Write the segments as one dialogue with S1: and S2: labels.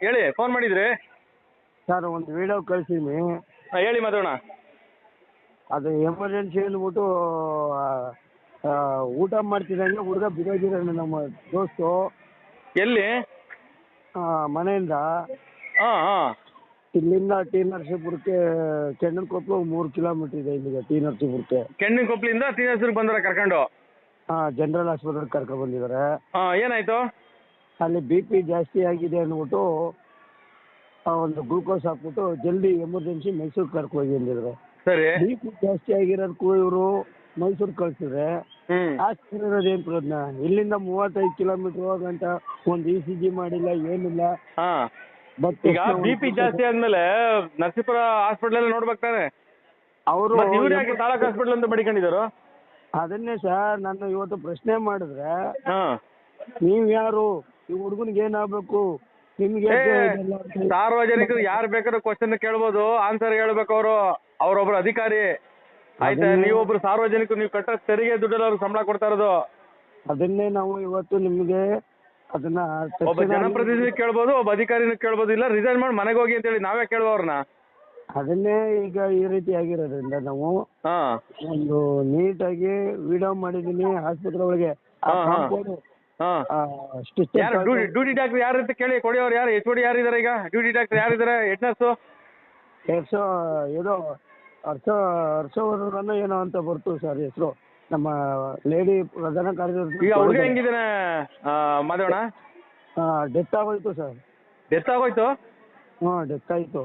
S1: ಹೇಳಿ ಫೋನ್ ಮಾಡಿದ್ರಿ?
S2: ಸರ್ ಒಂದು ವಿಡಿಯೋ ಕಳ್ಸೀನಿ
S1: ಹಾಂ ಹೇಳಿ ಮಾಧವಣ್ಣ.
S2: ಅದು ಎಮರ್ಜೆನ್ಸಿ ಅಂದ್ಬಿಟ್ಟು ಆ, ಊಟ ಮಾಡ್ತಿದ್ದಂಗೆ ಹುಡುಗ ಬಿಡೋದಿರ ನಮ್ಮ ದೋಸ್ತು.
S1: ಎಲ್ಲಿ?
S2: ಆ, ಮನೆಯಿಂದ.
S1: ಹಾಂ ಹಾಂ.
S2: ಇಲ್ಲಿಂದ ಟಿ ನರಸೀಪುರಕ್ಕೆ ಕೆಣ್ಣಕೊಪ್ಪಲು ಮೂರು ಕಿಲೋಮೀಟರ್ ಇದೆ ಇಲ್ಲಿಗೆ ಟಿ ನರಸೀಪುರಕ್ಕೆ.
S1: ಕೆಣ್ಣಿನ ಕೊಪ್ಪಲಿಂದ ತೀನಸೂರಿಗೆ ಬಂದಾರ ಕರ್ಕೊಂಡು?
S2: ಹಾಂ ಜನರಲ್ ಆಸ್ಪತ್ರೆಗೆ ಕರ್ಕೊಂಡ್ ಬಂದಿದ್ದಾರೆ.
S1: ಹಾಂ ಏನಾಯ್ತು?
S2: ಅಲ್ಲಿ ಬಿ ಪಿ ಜಾಸ್ತಿ ಆಗಿದೆ ಅಂದ್ಬಿಟ್ಟು ಆ, ಒಂದು ಗ್ಲೂಕೋಸ್ ಹಾಕ್ಬಿಟ್ಟು ಜಲ್ದಿ ಎಮರ್ಜೆನ್ಸಿ ಮೈಸೂರ್ ಕರ್ಕೊ ಹೋಗಿ ಅಂದಿದ್ರು.
S1: ಸರಿ.
S2: ಬಿ ಪಿ ಜಾಸ್ತಿ ಆಗಿರೋದಕ್ಕೂ ಇವರು ಮೈಸೂರ್ ಕಳ್ಸಿದ್ರೆ ಆಸ್ಪತ್ರೆ ಏನ್ ಪ್ರಯೋಜನ? ಇಲ್ಲಿಂದ ಮೂವತ್ತೈದು ಕಿಲೋಮೀಟರ್ ಹೋಗಂತ ಒಂದು ಇ ಸಿ ಜಿ ಮಾಡಿಲ್ಲ ಏನಿಲ್ಲ.
S1: ಹಾಂ.
S2: ಬಟ್
S1: ಈಗ ಬಿ ಪಿ ಜಾಸ್ತಿ ಆದ್ಮೇಲೆ ನರಸೀಪುರ ನೋಡ್ಬೇಕು ತಾನೆ.
S2: ಅವರು
S1: ಮತ್ತೆ ಹಾಸ್ಪಿಟಲ್ ಯಾಕೆ ತಾಲೂಕು ಹಾಸ್ಪಿಟ್ಲ್ ಅಂತ ಮಡಿಕೊಂಡಿದ್ರು
S2: ಅದನ್ನೇ ಸರ್ ನಾನು ಇವತ್ತು ಪ್ರಶ್ನೆ ಮಾಡಿದ್ರೆ
S1: ಹಾ.
S2: ನೀವು ಯಾರು ಈ ಹುಡುಗನಿಗೆ ಏನಾಗಬೇಕು ನಿಮ್ಗೆ
S1: ಏ,
S2: ಯಾಕೆ ಇದೆಲ್ಲ ಅಂತ ಹೇಳಿ-
S1: ಸಾರ್ವಜನಿಕರು ಯಾರು ಬೇಕಾದ್ರೂ ಕ್ವಶನ್ ಕೇಳ್ಬೋದು ಆನ್ಸರ್ ಹೇಳ್ಬೇಕು ಅವರು. ಅವ್ರೊಬ್ರು ಅಧಿಕಾರಿ. ಆಯ್ತಾ? ನೀವೊಬ್ರು ಸಾರ್ವಜನಿಕರು ನೀವು ಕಟ್ಟೋ ತೆರಿಗೆ ದುಡ್ಡಲ್ಲಿ ಅವ್ರಿಗೆ ಸಂಬಳ ಕೊಡ್ತಾ ಇರೋದು.
S2: ಅದನ್ನೇ ನಾವು ಇವತ್ತು ನಿಮ್ಗೆ ಅದನ್ನ
S1: ಒಬ್ಬ
S2: ತಕ್ಷಣ
S1: ಜನಪ್ರತಿನಿಧಿ ಕೇಳ್ಬೋದು ಒಬ್ಬ ಅಧಿಕಾರಿನೂ ಕೇಳ್ಬೋದು ಇಲ್ಲ ರಿಸೈನ್ ಮಾಡಿ ಮನೆಗೆ ಹೋಗಿ ಅಂತೇಳಿ ನಾವೇ ಕೇಳುವ ಅವ್ರನ್ನ.
S2: ಅದನ್ನೇ ಈಗ ಈ ರೀತಿ ಆಗಿರೋದ್ರಿಂದ ನಾವು
S1: ಹಾ.
S2: ಒಂದು ನೀಟಾಗಿ ವಿಡಿಯೋ ಮಾಡಿದೀನಿ ಆಸ್ಪತ್ರೆ ಒಳಗೆ.
S1: ಹಾ, ಹಾ. ಹಾ. ಯಾರು ಡ್ಯೂಟಿ ಡ್ಯೂಟಿ ಡಾಕ್ಟರ್ ಯಾರು ಅಂತ ಕೇಳಿ ಕೊಡಿಯವ್ರು ಯಾರು? ಎಚ್ ಓಡಿ ಯಾರಿದ್ದಾರೆ ಈಗ? ಡ್ಯೂಟಿ ಡಾಕ್ಟರ್ ಯಾರಿದ್ದಾರೆ ಹೆಡ್ ನರ್ಸು
S2: ಹೆಸರು ಇದು ಹರ್ಷ ಹರ್ಷವರ್ಧನ ಏನೋ ಅಂತ ಬರ್ತು ಸರ್ ಹೆಸರು. ನಮ್ಮ ಲೇಡಿ ಪ್ರಧಾನ ಕಾರ್ಯದರ್ಶಿ
S1: ಈಗ ಹುಡುಗ ಹೆಂಗಿದ್ದಾನೆ? ಆ, ಮಾಧವಣ್ಣ?
S2: ಡೆತ್ ಆಗೋಯ್ತು ಸರ್.
S1: ಡೆತ್ ಆಗೋಯ್ತು?
S2: ಹಾ ಡೆತ್ ಆಯಿತು.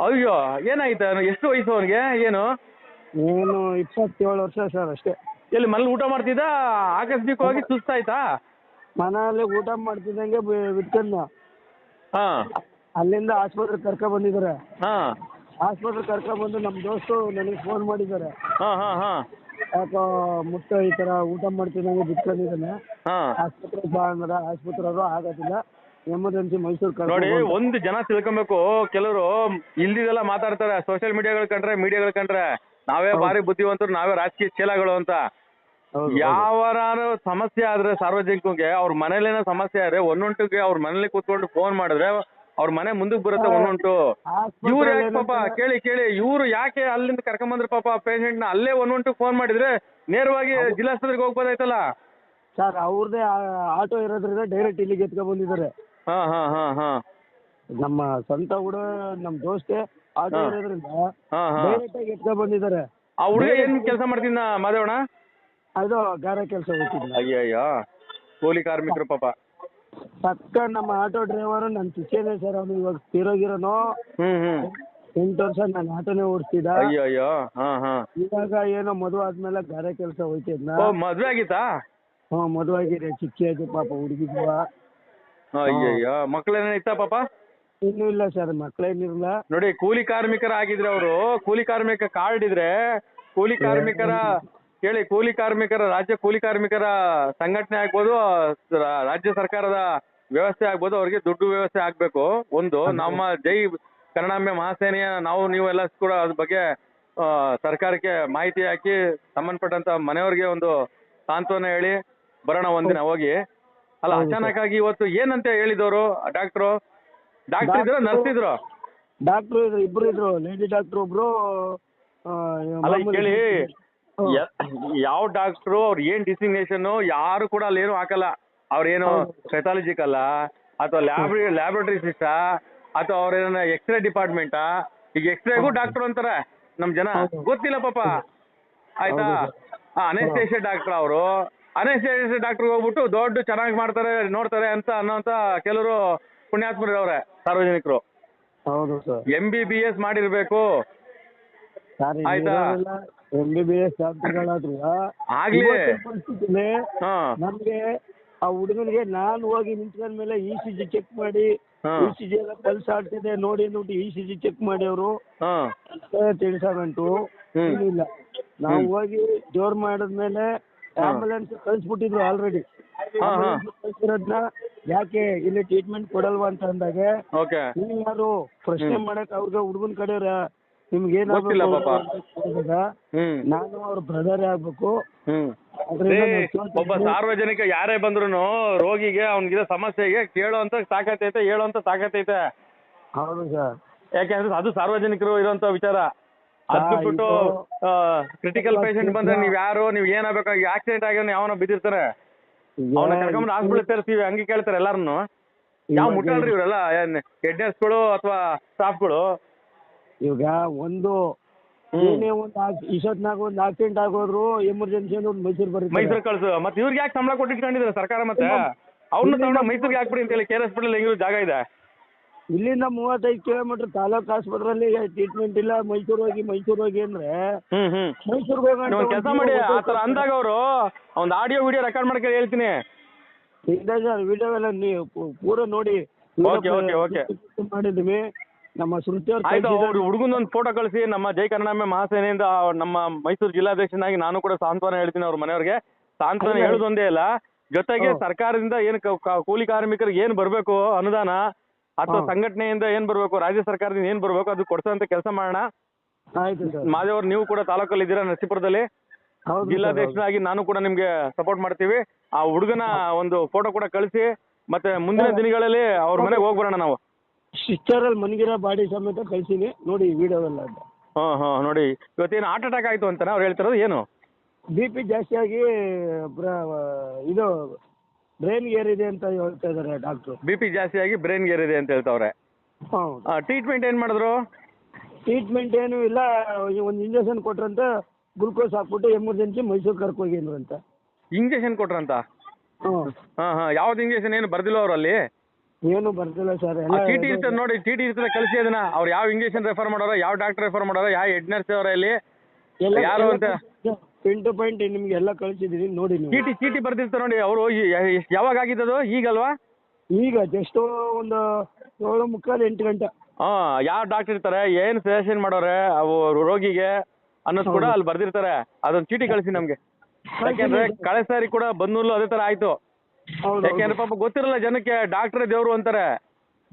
S1: ಅಯ್ಯೋ ಏನಾಯ್ತು? ಎಷ್ಟು ವಯಸ್ಸು ಅವನಿಗೆ? ಏನು?
S2: ಏನು ಇಪ್ಪತ್ತೇಳು ವರ್ಷ ಸರ್ ಅಷ್ಟೇ.
S1: ಎಲ್ಲಿ ಮನೇಲಿ ಊಟ ಮಾಡ್ತಿದ್ದ? ಆಕಸ್ಮಿಕವಾಗಿ ಸುಸ್ತಾಯ್ತಾ?
S2: ಮನೆಯಲ್ಲಿ ಊಟ ಮಾಡ್ತಿದ್ದಂಗೆ ಬಿಟ್ಕೊಂಡ
S1: ಹಾ.
S2: ಅಲ್ಲಿಂದ ಆಸ್ಪತ್ರೆ ಕರ್ಕೊ ಬಂದಿದ್ದಾರೆ.
S1: ಹಾ.
S2: ಕರ್ಕ ಕರ್ಕೊ ಬಂದು ನಮ್ಮ ದೋಸ್ತು ನನಗೆ ಫೋನ್ ಮಾಡಿದ್ದಾರೆ.
S1: ಹಾ ಹಾ ಹಾ.
S2: ಯಾಕೋ ಮುಟ್ಟ ಈ ತರ ಊಟ ಮಾಡ್ತಿದ್ದಂಗೆ ಬಿಟ್ಕೊಂಡಿದ್ದಾನೆ.
S1: ಹಾ.
S2: ಆಸ್ಪತ್ರೆ ಬಾ ಅಂದ್ರೆ ಆಸ್ಪತ್ರೆಯವರು ಆಗೋದಿಲ್ಲ. ಎಮರ್ಜೆನ್ಸಿ ಮೈಸೂರು
S1: ನೋಡಿ
S2: ಕರ್ಕೊಂಡು
S1: ಒಂದು ಜನ ತಿಳ್ಕೊಬೇಕು. ಕೆಲವರು ಇಲ್ದಿದೆಲ್ಲ ಮಾತಾಡ್ತಾರೆ. ಸೋಷಿಯಲ್ ಮೀಡಿಯಾಗಳು ಕಂಡ್ರೆ ಮೀಡಿಯಾಗಳು ಕಂಡ್ರೆ. ನಾವೇ ಬಾರಿ ಬುದ್ಧಿವಂತರು ನಾವೇ ರಾಜಕೀಯ ಚೀಲಗಳು ಅಂತ.
S2: ಯಾವರಾರು
S1: ಯಾವನಾರು ಸಮಸ್ಯೆ ಆದ್ರೆ ಸಾರ್ವಜನಿಕರಿಗೆ ಅವ್ರ ಮನೇಲೇನೋ ಸಮಸ್ಯೆ ಆದ್ರೆ ಒಂದೊಂಟಿಗೆ ಅವ್ರ ಮನೇಲಿ ಕೂತ್ಕೊಂಡು ಫೋನ್ ಮಾಡಿದ್ರೆ ಅವ್ರ ಮನೆ ಮುಂದಕ್ಕೆ ಬರುತ್ತೆ ಒಂದೊಂಟು. ಇವ್ರು ಯಾಕೆ ಪಾಪ ಕೇಳಿ ಕೇಳಿ ಇವ್ರು ಯಾಕೆ ಅಲ್ಲಿಂದ ಕರ್ಕೊಂಬಂದ್ರು ಪಾಪ ಪೇಷಂಟ್ನ? ಅಲ್ಲೇ ಒಂದೊಂಟು ಫೋನ್ ಮಾಡಿದ್ರೆ ನೇರವಾಗಿ ಜಿಲ್ಲಾಸ್ಪತ್ರೆಗೆ ಹೋಗ್ಬೋದಾಯ್ತಲ್ಲ?
S2: ಸರ್ ಅವ್ರದೇ ಆಟೋ ಇರೋದ್ರಿಂದ ಡೈರೆಕ್ಟ್ ಇಲ್ಲಿಗೆ ಎತ್ಕೊಂಡ್ ಬಂದಿದ್ದಾರೆ.
S1: ಹಾ ಹಾ ಹಾ ಹಾ.
S2: ನಮ್ಮ ಸ್ವಂತ ಕೂಡ ನಮ್ಮ ದೋಸ್ತೆ ಆಟೋ
S1: ಹಾ.
S2: ಇರೋದ್ರಿಂದ
S1: ಹಾ ಹಾ.
S2: ಡೈರೆಕ್ಟ್ ಆಗಿ ಎತ್ಕೊಂಡ್ ಬಂದಿದ್ದಾರೆ.
S1: ಆ ಹುಡುಗ ಏನ್ ಕೆಲಸ ಮಾಡ್ತಿದ್ದ ಮಾದೇವಣ್ಣ?
S2: ಅದು ಗಾರೆ ಕೆಲಸ ಹೋಗ್ತಿದ್ದ
S1: ಅಯ್ಯೋ ಕೂಲಿ ಕಾರ್ಮಿಕರು ಪಾಪ.
S2: ಪಕ್ಕ ನಮ್ಮ ಆಟೋ ಡ್ರೈವರ್ ನನ್ನ ಶಿಷ್ಯನೇ ಸರ್ ಅವನು ಇವಾಗ ತಿರೋಗಿರೋನು.
S1: ಹ್ಮ್ ಹ್ಮ್.
S2: ಎಂಟು ವರ್ಷ ನಾನು ಆಟೋನೇ ಓಡಿಸ್ತಿದ್ದ.
S1: ಅಯ್ಯೋ ಹಾ ಹಾ.
S2: ಇವಾಗ ಏನೋ ಮದುವೆ ಆದ್ಮೇಲೆ ಗಾರೆ ಕೆಲಸ ಹೋಯ್ತಿದ್ನ
S1: ಓ ಮದ್ವೆ ಆಗಿತ್ತಾ?
S2: ಹ್ಞೂ ಮದುವೆ ಆಗಿದೆ ಚಿಕ್ಕ ಏಜ್ ಪಾಪ ಹುಡುಗಿದ್ವ.
S1: ಅಯ್ಯಯ್ಯೋ ಮಕ್ಳೇನ ಇತ್ತ ಪಾಪ?
S2: ಇನ್ನೂ ಇಲ್ಲ ಸರ್ ಮಕ್ಕಳೇನಿರಲ್ಲ
S1: ನೋಡಿ ಕೂಲಿ ಕಾರ್ಮಿಕರ ಆಗಿದ್ರೆ ಅವರು ಕೂಲಿ ಕಾರ್ಮಿಕ ಕಾರ್ಡ್ ಇದ್ರೆ ಕೂಲಿ ಕಾರ್ಮಿಕರ ಹೇಳಿ ಕೂಲಿ ಕಾರ್ಮಿಕರ ರಾಜ್ಯ ಕೂಲಿ ಕಾರ್ಮಿಕರ ಸಂಘಟನೆ ಆಗ್ಬೋದು ರಾ- ರಾಜ್ಯ ಸರ್ಕಾರದ ವ್ಯವಸ್ಥೆ ಆಗ್ಬೋದು ಅವ್ರಿಗೆ ದುಡ್ಡು ವ್ಯವಸ್ಥೆ ಆಗ್ಬೇಕು. ಒಂದು ನಮ್ಮ ಜೈ ಕನ್ನಡಾಂಬೆ ಮಹಾಸೇನೆಯ ನಾವು ನೀವೆಲ್ಲ ಕೂಡ ಅದ್ರ ಬಗ್ಗೆ ಆ, ಸರ್ಕಾರಕ್ಕೆ ಮಾಹಿತಿ ಹಾಕಿ ಸಂಬಂಧಪಟ್ಟಂತ ಮನೆಯವ್ರಿಗೆ ಒಂದು ಸಾಂತ್ವನ ಹೇಳಿ ಬರೋಣ ಒಂದಿನ ಹೋಗಿ. ಅಲ್ಲ ಅಚಾನಕ್ ಆಗಿ ಇವತ್ತು ಏನಂತ ಹೇಳಿದವರು ಡಾಕ್ಟ್ರು? ಡಾಕ್ಟರ್ ಇದ್ರು ನರ್ಸ್ ಇದ್ರು?
S2: ಡಾಕ್ಟ್ರು ಇದ್ರು ಇಬ್ರು ಇದ್ರು ಲೇಡಿ ಡಾಕ್ಟರ್ ಒಬ್ರು ಆ,
S1: ಅಲ್ಲ
S2: ಮಾಮೂಲಿ-
S1: ಕೇಳಿ. ಯಾವ ಡಾಕ್ಟ್ರು ಅವ್ರ ಏನ್ ಡಿಸಿಗ್ನೇಷನ್ ಯಾರು ಕೂಡ ಅಲ್ಲಿ ಏನು ಹಾಕಲ್ಲ. ಅವ್ರೇನು
S2: ಹೌದು.
S1: ಪೆಥಾಲಜಿಕ್ ಅಲ್ಲ ಅಥವಾ ಲ್ಯಾಬ್ ಲ್ಯಾಬ್ರೇಟರಿ ಸಿಸ್ಟ ಅಥವಾ ಅವ್ರೇನ ಎಕ್ಸ್ರೇ ಡಿಪಾರ್ಟ್ಮೆಂಟಾ ಈಗ ಎಕ್ಸ್ರೇಗೂ ಡಾಕ್ಟರ್ ಅಂತಾರೆ ನಮ್ ಜನ. ಗೊತ್ತಿಲ್ಲ ಪಾಪ. ಆಯ್ತಾ? ಅನೆಸ್ತೇಷಿಯಾ ಡಾಕ್ಟರ್ ಅವರು. ಅನೆಸ್ತೇಷಿಯಾ ಡಾಕ್ಟರ್ ಹೋಗ್ಬಿಟ್ಟು ದೊಡ್ಡ ಚೆನ್ನಾಗಿ ಮಾಡ್ತಾರೆ ನೋಡ್ತಾರೆ ಅಂತ ಅನ್ನೋಂತ ಕೆಲವರು ಪುಣ್ಯಾತ್ಮರು ಅವ್ರೆ ಸಾರ್ವಜನಿಕರು
S2: ಹೌದು sir
S1: M B B S ಮಾಡಿರ್ಬೇಕು
S2: ಸರ್
S1: ಆಯ್ತಾ?
S2: ಎಂ ಬಿ ಬಿ ಎಸ್ ಡಾಕ್ಟರ್ಗಳಾದ್ರು
S1: ಆಗ್ಲಿ. ಹಾ
S2: ನಮ್ಗೆ ಆ ಹುಡುಗನಿಗೆ ನಾನು ಹೋಗಿ ನಿಂತ್ಕೊಂಡ ಮೇಲೆ ಇ ಸಿ ಜಿ ಚೆಕ್ ಮಾಡಿ
S1: ಹಾ.
S2: ಇ ಸಿ ಜಿ ಎಲ್ಲ ಪಲ್ಸ್ ಆಡ್ತಿದೆ ನೋಡಿ ಅಂದ್ಬಿಟ್ಟು ಇ ಸಿ ಜಿ ಚೆಕ್ ಮಾಡಿ ಅವರು
S1: ಹಾ
S2: ಇಲ್ಲ
S1: ಹ್ಮ್.
S2: ಏನಿಲ್ಲ ನಾವು. ಹೋಗಿ ಜೋರ್ ಮಾಡಿದ್ಮೇಲೆ ಆಂಬುಲೆನ್ಸ್ ಕಳಿಸ್ಬಿಟ್ಟಿದ್ರು ಆಲ್ರೆಡಿ
S1: ಹಾ, ಹಾ.
S2: ಕಳ್ಸಿರೋದ್ನ ಯಾಕೆ ಇಲ್ಲಿ ಟ್ರೀಟ್ಮೆಂಟ್ ಕೊಡಲ್ವಾ ಅಂತ ಅಂದಾಗ
S1: ಓಕೆ
S2: ನೀವು ಯಾರು ಪ್ರಶ್ನೆ. ಮಾಡಕ್ ಅವ್ರಿಗೆ ಹುಡುಗನ ಕಡೆಯವ್ರ ನಿಮ್ಗೆ
S1: ಗೊತ್ತಿಲ್ಲ ಪಾಪ. ಹ್ಮ್.
S2: ನಾನು ಅವ್ರ ಬ್ರದರ್ ಆಗ್ಬೇಕು.
S1: ಹ್ಮ್.
S2: ಅದ್ರಿಂದ
S1: ಏ,
S2: ನಾನು ಕೇಳ್ತಾ
S1: ಒಬ್ಬ
S2: ಇದ್ದೀನಿ.
S1: ಸಾರ್ವಜನಿಕ ಯಾರೇ ಬಂದ್ರು ರೋಗಿಗೆ ಅವ್ನಿಗಿರೋ ಸಮಸ್ಯೆಗೆ ಕೇಳೋಂತ ಅಂತ ಹೇಳೋಂತ ಸಾಕತೈತೆ
S2: ಹೌದು ಸರ್.
S1: ಯಾಕೆಂದ್ರೆ ಅದು ಸಾರ್ವಜನಿಕರು ಇರೋಂತ ವಿಚಾರ. ಅದ್
S2: ಬಿಟ್ಟು
S1: ಬಿಟ್ಬಿಟ್ಟು ಕ್ರಿಟಿಕಲ್ ಪೇಷಂಟ್ ಬಂದ್ರೆ ನೀವ್ ಯಾರು ನೀವ್ ಏನಾಗಬೇಕು ಆಕ್ಸಿಡೆಂಟ್ ಆಗಿ ಯಾವನೋ ಬಿದ್ದಿರ್ತಾರೆ. ಅವನ ಕರ್ಕೊಂಡ್ ಹಾಸ್ಪಿಟಲ್ ಸೇರಿಸ್ತೀವಿ ಹಂಗೆ ಕೇಳ್ತಾರೆ ಎಲ್ಲಾರನ್ನು ಯಾವ ಮುಟ್ಟಲ್ರಿ ಇವರೆಲ್ಲ ಹೆಡ್ ನರ್ಸ್ಗಳು ಅಥವಾ ಸ್ಟಾಫ್ಗಳು
S2: ಇವಾಗ ಒಂದು. ಏನೇ ಒಂದು ಒಂದು ಆಕ್ಸಿಡೆಂಟ್ ಆಗೋದ್ರು ಎಮರ್ಜೆನ್ಸಿ ಅಂದ್ರೆ ಒಂದು ಮೈಸೂರು ಬರುತ್ತೆ.
S1: ಮೈಸೂರು ಕಳ್ಸು. ಮತ್ತೆ ಇವ್ರಿಗೆ ಯಾಕೆ ಸಂಬಳ ಕೊಟ್ಟಿಟ್ಕೊಂಡಿದ್ದಾರೆ ಸರ್ಕಾರ ಮತ್ತೆ? ಅವ್ರನ್ನ ತಗೊಂಡ ಮೈಸೂರಿಗೆ ಹಾಕ್ಬಿಡಿ ಅಂತ ಹೇಳಿ ಕೇರ್ ಹಾಸ್ಪಿಟಲ್ ಹೆಂಗಿರೋ ಜಾಗ ಇದೆ.
S2: ಇಲ್ಲಿಂದ ಮೂವತ್ತೈದು ಕಿಲೋಮೀಟರ್ ತಾಲೂಕು ಆಸ್ಪತ್ರೆಯಲ್ಲಿ ಟ್ರೀಟ್ಮೆಂಟ್ ಇಲ್ಲ. ಮೈಸೂರ್ ಹೋಗಿ ಮೈಸೂರ್ ಹೋಗಿ ಅಂದ್ರೆ
S1: ಮೈಸೂರ್ ಹ್ಮ್.
S2: ಮೈಸೂರಿಗೆ ಹೋಗೋಣ
S1: ನೀವು ಕೆಲಸ ಮಾಡಿ ಆ ಥರ ಅಂದಾಗ ಅವರು ಒಂದು ಆಡಿಯೋ ವಿಡಿಯೋ ರೆಕಾರ್ಡ್ ಮಾಡ್ಕೊಂಡು ಹೇಳ್ತೀನಿ.
S2: ಇಲ್ಲ ಸರ್ ವಿಡಿಯೋ ಎಲ್ಲ ನೀವು ಪೂ- ಪೂರ ನೋಡಿ.
S1: Okay, okay, okay.
S2: ಮಾಡಿದ್ವಿ. ನಮ್ಮ ಶ್ರುತಿ ಅವ್ರು
S1: ಆಯ್ತು
S2: ಕಳ್ಸಿದ್ದಾರೆ.
S1: ಅವ್ರು ಹುಡುಗನೊಂದು ಫೋಟೋ ಕಳಿಸಿ ನಮ್ಮ ಜೈ ಕನ್ನಡಾಂಬೆ ಮಹಾಸೇನೆಯಿಂದ ಅವ್ರ್ ನಮ್ಮ ಮೈಸೂರು ಜಿಲ್ಲಾಧ್ಯಕ್ಷನಾಗಿ ನಾನು ಕೂಡ ಸಾಂತ್ವನ ಹೇಳ್ತೀನಿ ಅವ್ರ ಮನೆಯವ್ರಿಗೆ. ಸಾಂತ್ವನ
S2: ಹೇಳುದೊಂದೇ
S1: ಹೇಳೋದೊಂದೇ ಇಲ್ಲ. ಜೊತೆಗೆ ಸರ್ಕಾರದಿಂದ ಏನು ಕ- ಕ- ಕೂಲಿ ಕಾರ್ಮಿಕರಿಗೆ ಏನು ಬರಬೇಕು ಅನುದಾನ ಅಥವಾ ಸಂಘಟನೆಯಿಂದ ಏನ್ ಬರಬೇಕು ರಾಜ್ಯ ಸರ್ಕಾರದಿಂದ ಏನ್ ಬರಬೇಕು ಅದು ಕೊಡ್ಸೋಂತ ಕೆಲಸ ಮಾಡೋಣ.
S2: ಆಯ್ತು ಸರ್.
S1: ಮಾದೇವ್ರು ನೀವು ಕೂಡ ತಾಲೂಕಲ್ಲಿ ಇದ್ದೀರಾ ನರಸೀಪುರದಲ್ಲಿ?
S2: ಹೌದು
S1: ಜಿಲ್ಲಾಧ್ಯಕ್ಷನಾಗಿ ನಾನು ಕೂಡ ನಿಮ್ಗೆ ಸಪೋರ್ಟ್ ಮಾಡ್ತೀವಿ. ಆ ಹುಡುಗನ ಒಂದು ಫೋಟೋ ಕೂಡ ಕಳಿಸಿ ಮತ್ತೆ ಮುಂದಿನ ದಿನಗಳಲ್ಲಿ ಅವ್ರ ಮನೆಗೆ ಹೋಗ್ಬರೋಣ ನಾವು.
S2: ಸಿಸ್ಟರ್ ಅಲ್ಲಿ ಮನ್ಗಿರೋ ಬಾಡಿ ಸಮೇತ ಕಳ್ಸೀನಿ. ನೋಡಿ ವಿಡಿಯೋ ಎಲ್ಲ
S1: ಹಾ ಹಾ ನೋಡಿ. ಇವತ್ತೇನು ಹಾರ್ಟ್ ಅಟ್ಯಾಕ್ ಆಯ್ತು ಅಂತಾನೆ ಅವ್ರು ಹೇಳ್ತಿರೋದು ಏನು?
S2: ಬಿ ಪಿ ಜಾಸ್ತಿ ಆಗಿ ಇದು ಬ್ರೈನ್ಗೆ ಇದೆ ಅಂತ ಹೇಳ್ತಾ ಇದ್ದಾರೆ ಡಾಕ್ಟರ್
S1: ಬಿ ಪಿ ಜಾಸ್ತಿ ಆಗಿ ಬ್ರೈನ್ ಗೇರ್ ಇದೆ ಅಂತ ಹೇಳ್ತಾವ್ರೆ.
S2: ಹೌದು.
S1: ಟ್ರೀಟ್ಮೆಂಟ್ ಏನ್ ಮಾಡಿದ್ರು?
S2: ಟ್ರೀಟ್ಮೆಂಟ್ ಏನು ಇಲ್ಲ ಒಂದು ಇಂಜೆಕ್ಷನ್ ಕೊಟ್ರಂತ ಗ್ಲುಕೋಸ್ ಹಾಕ್ಬಿಟ್ಟು ಎಮರ್ಜೆನ್ಸಿ ಮೈಸೂರು ಕರ್ಕೋಗಿದ್ರು ಅಂತ.
S1: ಇಂಜೆಕ್ಷನ್ ಕೊಟ್ರಂತ? ಹಾ ಹಾ. ಯಾವ್ದು ಇಂಜೆಕ್ಷನ್ ಏನು ಬರ್ದಿಲ್ಲ ಅವ್ರು ಅಲ್ಲಿ
S2: ಏನು ಬರ್ತಿಲ್ಲ ಸರ್ ಎಲ್ಲ
S1: ಚೀಟಿ ಇರ್ತದೆ ನೋಡಿ ಟಿ ಇರ್ತದೆ ಕಳಿಸಿ ಅದನ್ನ. ಅವ್ರು ಯಾವ ಇಂಜೆಕ್ಷನ್ ರೆಫರ್ ಮಾಡೋರು ಯಾವ ಡಾಕ್ಟರ್ ರೆಫರ್ ಮಾಡೋರು ಯಾವ ಹೆಡ್ ನರ್ಸ್ ಅವರ ಇಲ್ಲಿ? ಯಾರು ಅಂತ?
S2: ಪಿನ್ ಟು ಪಾಯಿಂಟ್ ನಿಮ್ಗೆ ಎಲ್ಲ ಕಳಿಸಿದ್ದೀನಿ ನೋಡಿ ನೀವು.
S1: ಚೀಟಿ ಚೀಟಿ ಬರ್ದಿರ್ತಾರೆ ನೋಡಿ ಅವರು ಯಾವಾಗ ಆಗಿದ್ದದು? ಈಗಲ್ವಾ?
S2: ಈಗ ಜಸ್ಟ್ ಒಂದು ಏಳು ಮುಕ್ಕಾಲು ಎಂಟು ಗಂಟೆ.
S1: ಹಾ ಯಾವ ಡಾಕ್ಟರ್ ಇರ್ತಾರೆ ಏನ್ ಸಜೆಷನ್ ಮಾಡೋರೆ ಅವು ರೋಗಿಗೆ ಅನ್ನೋದು ಕೂಡ. ಅಲ್ಲಿ ಬರ್ದಿರ್ತಾರೆ. ಅದೊಂದು ಚೀಟಿ ಕಳಿಸಿ ನಮ್ಗೆ. ಯಾಕೆಂದ್ರೆ ಕಳೆ ಸಾರಿ ಕೂಡ ಬಂದೂರ್ಲು ಅದೇ ತರ ಆಯ್ತು. ಯಾಕೆಂದ್ರೆ ಪಾಪ ಗೊತ್ತಿರಲ್ಲ ಜನಕ್ಕೆ ಡಾಕ್ಟರ್ ದೇವ್ರು ಅಂತಾರೆ.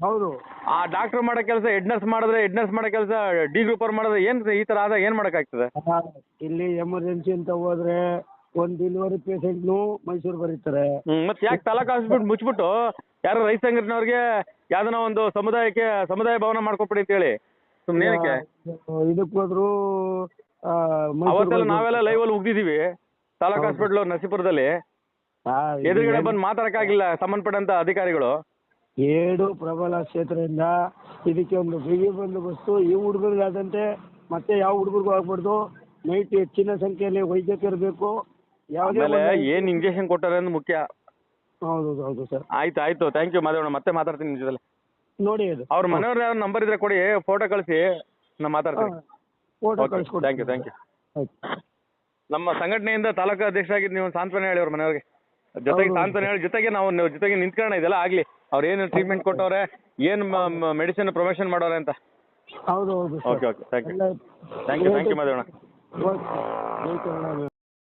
S2: ಹೌದು.
S1: ಆ ಡಾಕ್ಟರ್ ಮಾಡೋ ಕೆಲಸ ಹೆಡ್ ನರ್ಸ್ ಮಾಡಿದ್ರೆ ಹೆಡ್ ನರ್ಸ್ ಮಾಡೋ ಕೆಲಸ ಡಿ ಗ್ರೂಪರ್ ಮಾಡಿದ್ರೆ ಏನ್ ಈ ತರ ಆದಾಗ ಏನ್ ಮಾಡಕ್ಕಾಗ್ತದೆ?
S2: ಹಾ, ಇಲ್ಲಿ ಎಮರ್ಜೆನ್ಸಿ ಅಂತ ಹೋದ್ರೆ ಒಂದು ಡೆಲಿವರಿ ಪೇಷಂಟ್ನು ಮೈಸೂರು ಬರೀತಾರೆ.
S1: ಹ್ಮ್ ಮತ್ತೆ ಯಾಕೆ ತಾಲೂಕು ಹಾಸ್ಪಿಟಲ್ ಮುಚ್ಚಿಬಿಟ್ಟು ಯಾರು ರೈತ ಸಂಘಟನೆಯವ್ರಿಗೆ ಯಾವ್ದನ ಒಂದು ಸಮುದಾಯಕ್ಕೆ ಸಮುದಾಯ ಭವನ ಮಾಡ್ಕೊಬಿಡಿ ಅಂತ ಹೇಳಿ ಸುಮ್ನೆ ಏನಕ್ಕೆ?
S2: ಇದಕ್ಕೆ ಹೋದ್ರು ಆ,
S1: ಅವತ್ತೆಲ್ಲ. ನಾವೆಲ್ಲ ಲೈವ್ ಅಲ್ಲಿ ಉಗ್ದಿದೀವಿ. ತಾಲೂಕ್ ಹಾಸ್ಪಿಟ್ಲ್ ನರಸೀಪುರದಲ್ಲಿ.
S2: ಆ,
S1: ಎದುರುಗಡೆ
S2: ಏನು-
S1: ಬಂದು ಮಾತಾಡಕ್ಕಾಗಿಲ್ಲ ಸಂಬಂಧಪಟ್ಟಂತ ಅಧಿಕಾರಿಗಳು.
S2: ಏಡು ಪ್ರಬಲ ಕ್ಷೇತ್ರದಿಂದ ಇದಕ್ಕೆ ಒಂದು ಬಿಗಿ ಬಂದೋಬಸ್ತು. ಈ ಹುಡುಗರಿಗಾದಂತೆ ಮತ್ತೆ ಯಾವ ಹುಡುಗರಿಗೂ ಆಗ್ಬಾರ್ದು. ನೈಟ್ ಹೆಚ್ಚಿನ ಸಂಖ್ಯೆಯಲ್ಲಿ ವೈದ್ಯಕರು ಬೇಕು ಯಾವುದೇ
S1: ಆಮೇಲೆ
S2: ಒಂದು-
S1: ಏನ್ ಇಂಜೆಕ್ಷನ್ ಕೊಟ್ಟಾರೆ ಅಂದ್ರೆ ಮುಖ್ಯ?
S2: ಹೌದು ಹೌದು ಸರ್.
S1: ಆಯ್ತು ಆಯ್ತು. ಥ್ಯಾಂಕ್ ಯು ಮಾದೇವಣ್ಣ ಮತ್ತೆ ಮಾತಾಡ್ತೀನಿ ನಿಜದಲ್ಲಿ ಜೊತೆ
S2: ನೋಡಿ ಅದು.
S1: ಅವ್ರ ಮನೆಯವ್ರ ನಂಬರ್ ಇದ್ರೆ ಕೊಡಿ ಫೋಟೋ ಕಳಿಸಿ ನಾ ಮಾತಾಡ್ತೀನಿ.
S2: ಫೋಟೋ
S1: ಕಳ್ಸಿ
S2: ಕಳಿಸ್ಕೊಡಿ
S1: ಥ್ಯಾಂಕ್ ಯು ಥ್ಯಾಂಕ್ ಯು
S2: ಆಯ್ತು.
S1: ನಮ್ಮ ಸಂಘಟನೆಯಿಂದ ತಾಲೂಕು ಅಧ್ಯಕ್ಷರಾಗಿದ್ದು ನೀವು ಸಾಂತ್ವನ ಹೇಳಿ ಅವ್ರ ಮನೆಯವ್ರಿಗೆ. ಜೊತೆಗೆ
S2: ಹೌದು.
S1: ಸಾಂತ್ವನ ಹೇಳಿ ಜೊತೆಗೆ ನಾವು ನೀವು ಜೊತೆಗೆ ನಿಂತ್ಕೊಳ್ಳೋಣ ಇದೆಲ್ಲ ಆಗ್ಲಿ. ಅವ್ರು ಏನು ಟ್ರೀಟ್ಮೆಂಟ್ ಕೊಟ್ಟವ್ರೆ ಏನು ಮೆಡಿಸಿನ್ ಪ್ರೊಮೋಷನ್ ಮಾಡೋರೆ ಅಂತ?
S2: ಹೌದು ಹೌದು
S1: okay okay thank you thank you thank you Madevanna.